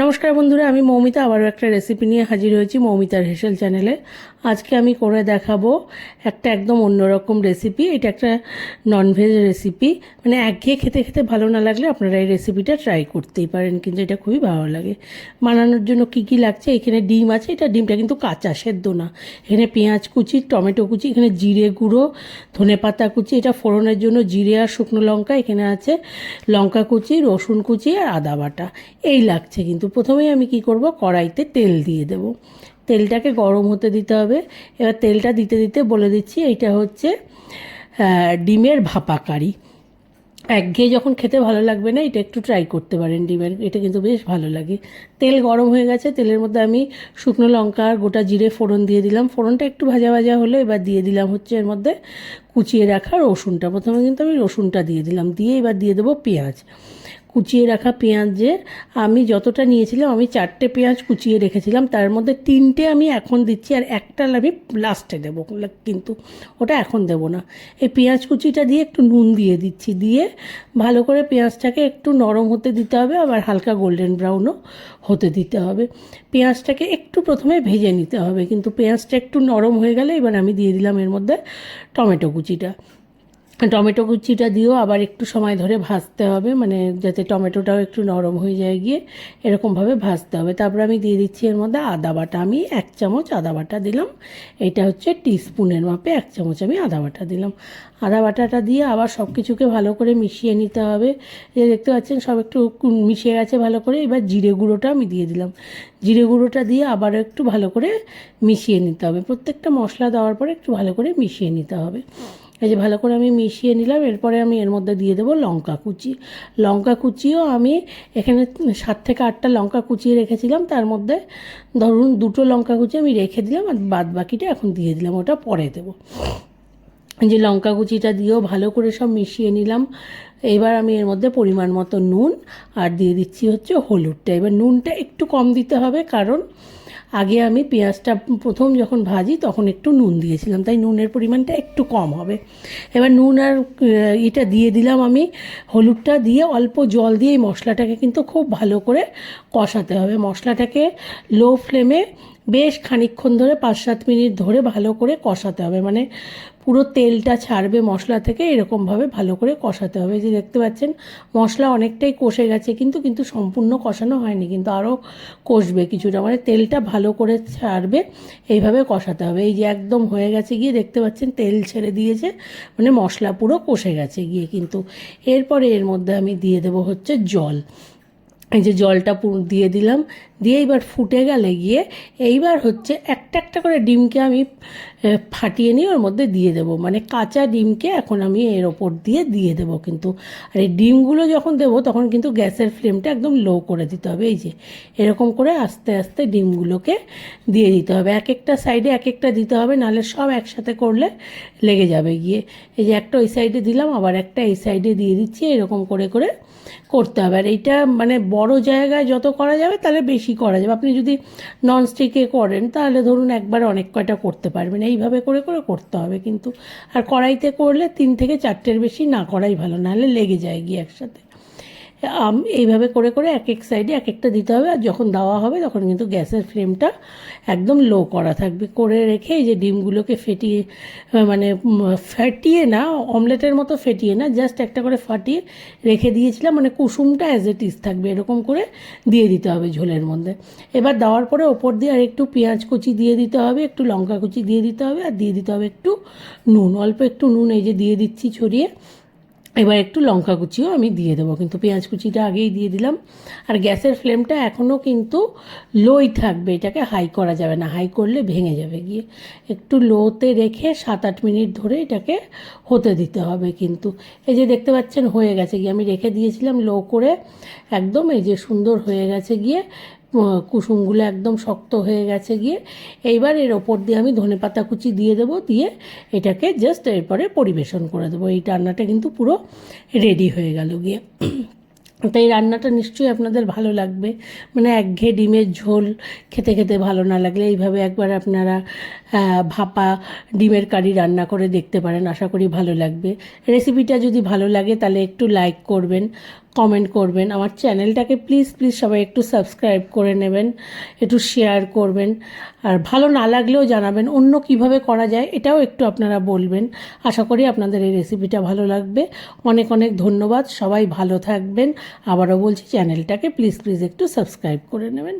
নমস্কার বন্ধুরা, আমি মৌমিতা, আবারও একটা রেসিপি নিয়ে হাজির হয়েছি মৌমিতার হেসেল চ্যানেলে আজকে আমি করে দেখাবো একটা একদম অন্যরকম রেসিপি এটা একটা ননভেজ রেসিপি মানে একঘেয়ে খেতে খেতে ভালো না লাগলে আপনারা এই রেসিপিটা ট্রাই করতেই পারেন, কিন্তু এটা খুবই ভালো লাগে। বানানোর জন্য কি কি লাগছে? এখানে ডিম আছে, এটা ডিমটা কিন্তু কাঁচা, সেদ্ধ না। এখানে পেঁয়াজ কুচি, টমেটো কুচি, এখানে জিরে গুঁড়ো, ধনে পাতা কুচি, এটা ফোড়নের জন্য জিরে আর শুকনো লঙ্কা, এখানে আছে লঙ্কা কুচি, রসুন কুচি আর আদা বাটা। এই লাগছে কিন্তু প্রথমেই আমি কি করব? কড়াইতে তেল দিয়ে দেব। তেলটাকে গরম হতে দিতে হবে। এবার তেলটা দিতে দিতে বলে দিচ্ছি, এইটা হচ্ছে ডিমের ভাপা কারি। একঘেয়ে যখন খেতে ভালো লাগবে না, এটা একটু ট্রাই করতে পারেন ডিমের, এটা কিন্তু বেশ ভালো লাগে। তেল গরম হয়ে গেছে, তেলের মধ্যে আমি শুকনো লঙ্কা আর গোটা জিরে ফোড়ন দিয়ে দিলাম। ফোড়নটা একটু ভাজা ভাজা হলো এবার দিয়ে দিলাম হচ্ছে এর মধ্যে কুচিয়ে রাখা রসুনটা। প্রথমে কিন্তু আমি রসুনটা দিয়ে দিলাম, দিয়ে এবার দিয়ে দেবো পেঁয়াজ। কুচিয়ে রাখা পেঁয়াজের আমি যতটা নিয়েছিলাম, আমি চারটে পেঁয়াজ কুচিয়ে রেখেছিলাম। তার মধ্যে তিনটে আমি এখন দিচ্ছি আর একটা আমি লাস্টে দেবো। কিন্তু ওটা এখন দেব না। এই পেঁয়াজ কুচিটা দিয়ে একটু নুন দিয়ে দিচ্ছি। দিয়ে ভালো করে পেঁয়াজটাকে একটু নরম হতে দিতে হবে, আবার হালকা গোল্ডেন ব্রাউনও হতে দিতে হবে। পেঁয়াজটাকে একটু প্রথমে ভেজে নিতে হবে। কিন্তু পেঁয়াজটা একটু নরম হয়ে গেলে এবার আমি দিয়ে দিলাম এর মধ্যে টমেটো কুচিটা। টমেটো কুচিটা দিয়েও আবার একটু সময় ধরে ভাজতে হবে মানে যাতে টমেটোটাও একটু নরম হয়ে যায় গিয়ে এরকমভাবে ভাজতে হবে। তারপর আমি দিয়ে দিচ্ছি এর মধ্যে আদা বাটা। আমি এক চামচ আদা বাটা দিলাম। এটা হচ্ছে টিস্পুনের মাপে এক চামচ আমি আদা বাটা দিলাম। আদা বাটাটা দিয়ে আবার সব কিছুকে ভালো করে মিশিয়ে নিতে হবে। যে দেখতে পাচ্ছেন, সব একটু কু- মিশে গেছে ভালো করে। এবার জিরে গুঁড়োটা আমি দিয়ে দিলাম। জিরে গুঁড়োটা দিয়ে আবার একটু ভালো করে মিশিয়ে নিতে হবে। প্রত্যেকটা মশলা দেওয়ার পরে একটু ভালো করে মিশিয়ে নিতে হবে। এই যে ভালো করে আমি মিশিয়ে নিলাম, এরপরে আমি এর মধ্যে দিয়ে দেবো লঙ্কা কুচি। লঙ্কা কুচিও আমি এখানে সাত থেকে আটটা লঙ্কা কুচিয়ে রেখেছিলাম, তার মধ্যে ধরুন দুটো লঙ্কা কুচি আমি রেখে দিলাম আর বাদ বাকিটা এখন দিয়ে দিলাম, ওটা পরে দেবো। যে লঙ্কা কুচিটা দিয়েও ভালো করে সব মিশিয়ে নিলাম। এবার আমি এর মধ্যে পরিমাণ মতো নুন, আর দিয়ে দিচ্ছি হচ্ছে হলুদটা। এবার নুনটা একটু কম দিতে হবে, কারণ আগে আমি পেঁয়াজটা প্রথম যখন ভাজি তখন একটু নুন দিয়েছিলাম, তাই নুনের পরিমাণটা একটু কম হবে। এবার নুন আর এটা দিয়ে দিলাম আমি, হলুদটা দিয়ে অল্প জল দিয়ে এই মশলাটাকে কিন্তু খুব ভালো করে কষাতে হবে। মশলাটাকে লো ফ্লেমে বেশ খানিক্ষণ ধরে, পাঁচ সাত মিনিট ধরে ভালো করে কষাতে হবে। মানে পুরো তেলটা ছাড়বে মশলা থেকে এরকমভাবে ভালো করে কষাতে হবে। যে দেখতে পাচ্ছেন, মশলা অনেকটাই কষে গেছে, কিন্তু কিন্তু সম্পূর্ণ কষানো হয়নি, কিন্তু আরও কষবে কিছুটা। মানে তেলটা ভালো করে ছাড়বে, এইভাবে কষাতে হবে। এই যে একদম হয়ে গেছে, গিয়ে দেখতে পাচ্ছেন তেল ছেড়ে দিয়েছে মানে মশলা পুরো কষে গেছে গিয়ে কিন্তু। এরপরে এর মধ্যে আমি দিয়ে দেবো হচ্ছে জল। এই যে জলটা দিয়ে দিলাম দিয়ে এইবার ফুটে গেলে গিয়ে এইবার হচ্ছে একটা একটা করে ডিমকে আমি ফাটিয়ে নিয়ে ওর মধ্যে দিয়ে দেবো। মানে কাঁচা ডিমকে এখন আমি এর ওপর দিয়ে দিয়ে দেবো কিন্তু। আর এই ডিমগুলো যখন দেবো তখন কিন্তু গ্যাসের ফ্লেমটা একদম লো করে দিতে হবে। এই যে, এরকম করে আস্তে আস্তে ডিমগুলোকে দিয়ে দিতে হবে। এক একটা সাইডে এক একটা দিতে হবে, নাহলে সব একসাথে করলে লেগে যাবে গিয়ে। এই যে একটা ওই সাইডে দিলাম, আবার একটা এই সাইডে দিয়ে দিচ্ছি, এরকম করে করে করতে হবে। আর এইটা মানে বড় জায়গায় যত করা যাবে তাহলে বেশি করা যাবে। আপনি যদি ননস্টিকে করেন, তাহলে ধরুন একবার অনেক কয়টা করতে পারবেন। এইভাবে করে করে করতে হবে। কিন্তু আর কড়াইতে করলে তিন থেকে চারটের বেশি না করাই ভালো, নাহলে লেগে যায় গিয়ে একসাথে। এইভাবে করে করে এক এক সাইডে এক একটা দিতে হবে। আর যখন দেওয়া হবে, তখন কিন্তু গ্যাসের ফ্লেমটা একদম লো করা থাকবে। করে রেখে এই যে ডিমগুলোকে ফেটিয়ে মানে ফাটিয়ে না, অমলেটের মতো ফেটিয়ে না জাস্ট একটা করে ফাটিয়ে রেখে দিয়েছিলাম। মানে কুসুমটা অ্যাজ এ ইজ থাকবে। এরকম করে দিয়ে দিতে হবে ঝোলের মধ্যে। এবার দেওয়ার পরে ওপর দিয়ে আর একটু পেঁয়াজ কুচি দিয়ে দিতে হবে, একটু লঙ্কা কুচি দিয়ে দিতে হবে, আর দিয়ে দিতে হবে একটু নুন। অল্প একটু নুন এই যে দিয়ে দিচ্ছি ছড়িয়ে। এবার একটু লঙ্কা কুচিও আমি দিয়ে দেবো, কিন্তু পেঁয়াজ কুচিটা আগেই দিয়ে দিলাম। আর গ্যাসের ফ্লেমটা এখনও কিন্তু লোই থাকবে, এটাকে হাই করা যাবে না, হাই করলে ভেঙে যাবে। গিয়ে একটু লোতে রেখে সাত আট মিনিট ধরে এটাকে হতে দিতে হবে কিন্তু। এই যে দেখতে পাচ্ছেন হয়ে গেছে, গিয়ে আমি রেখে দিয়েছিলাম লো করে, একদম এই যে সুন্দর হয়ে গেছে গিয়ে কুসুমগুলো একদম শক্ত হয়ে গেছে গিয়ে, এইবার এর ওপর দিয়ে আমি ধনে পাতা কুচি দিয়ে দেবো, দিয়ে এটাকে জাস্ট এরপরে পরিবেশন করে দেবো। এই রান্নাটা কিন্তু পুরো রেডি হয়ে গেল গিয়ে। তো এই রান্নাটা নিশ্চয়ই আপনাদের ভালো লাগবে। মানে একঘেয়ে ডিমের ঝোল খেতে খেতে ভালো না লাগলে এইভাবে একবার আপনারা ভাপা ডিমের কারি রান্না করে দেখতে পারেন। আশা করি ভালো লাগবে। রেসিপিটা যদি ভালো লাগে তাহলে একটু লাইক করবেন। কমেন্ট করবেন। আমার চ্যানেলটাকে প্লিজ প্লিজ সবাই একটু সাবস্ক্রাইব করে নেবেন, একটু শেয়ার করবেন। আর ভালো না লাগলেও জানাবেন অন্য কীভাবে করা যায়, এটাও একটু আপনারা বলবেন। আশা করি আপনাদের এই রেসিপিটা ভালো লাগবে। অনেক অনেক ধন্যবাদ। সবাই ভালো থাকবেন। আবারও বলছি চ্যানেলটাকে প্লিজ প্লিজ একটু সাবস্ক্রাইব করে নেবেন।